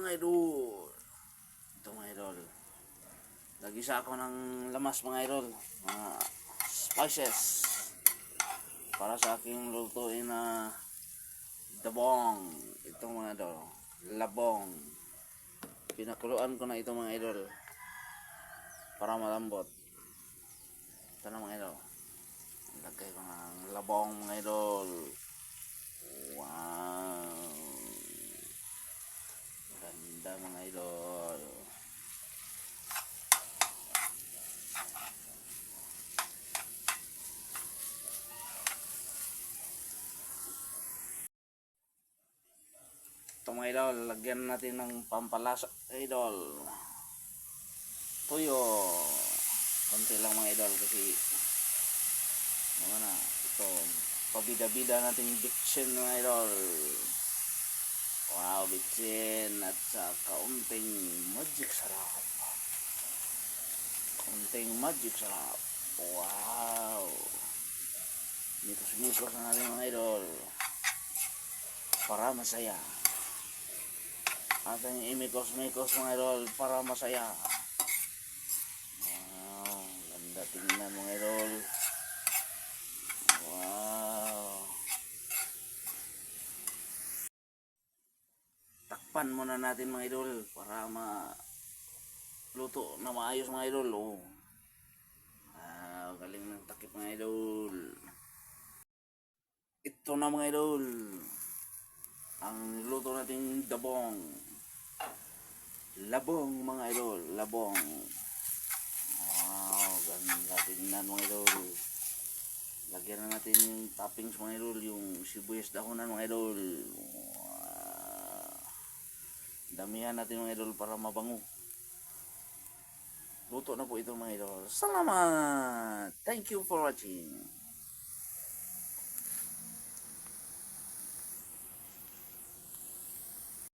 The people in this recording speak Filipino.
mga idol. Ito mga idol. Nagisa ako ng lamas mga idol. Mga spices. Para sa aking lutuin na dabong. Ito mga idol. Labong. Pinakuluan ko na ito mga idol. Para malambot. Ito na mga idol. Lagay ko ng labong mga idol. Wow. Ganda mga idol. Ito mga idol, lagyan natin ng pampalasa idol. Tuyo. Konti lang mga idol kasi ano na, ito pabida-bida natin yung bitchin mga idol. Wow, bitchin at sa kaunting magic sarap. Kaunting magic sarap. Wow. Mikos-mikos na natin mga idol. Para masaya. Ating imikos-mikos mga idol para masaya. Wow, ganda tingnan mga idol. Wow. Takpan muna natin mga idol para ma luto na maayos mga idol. Oh. Ah, galing ng takip mga idol. Ito na mga idol. Ang luto nating dabong. Labong mga idol, labong. Wow, ganda tingnan mga idol. Lagyan na natin yung toppings mga idol, yung sibuyas dahonan mga idol. Wow. Damihan natin mga idol para mabango. Luto na po ito mga idol. Salamat! Thank you for watching.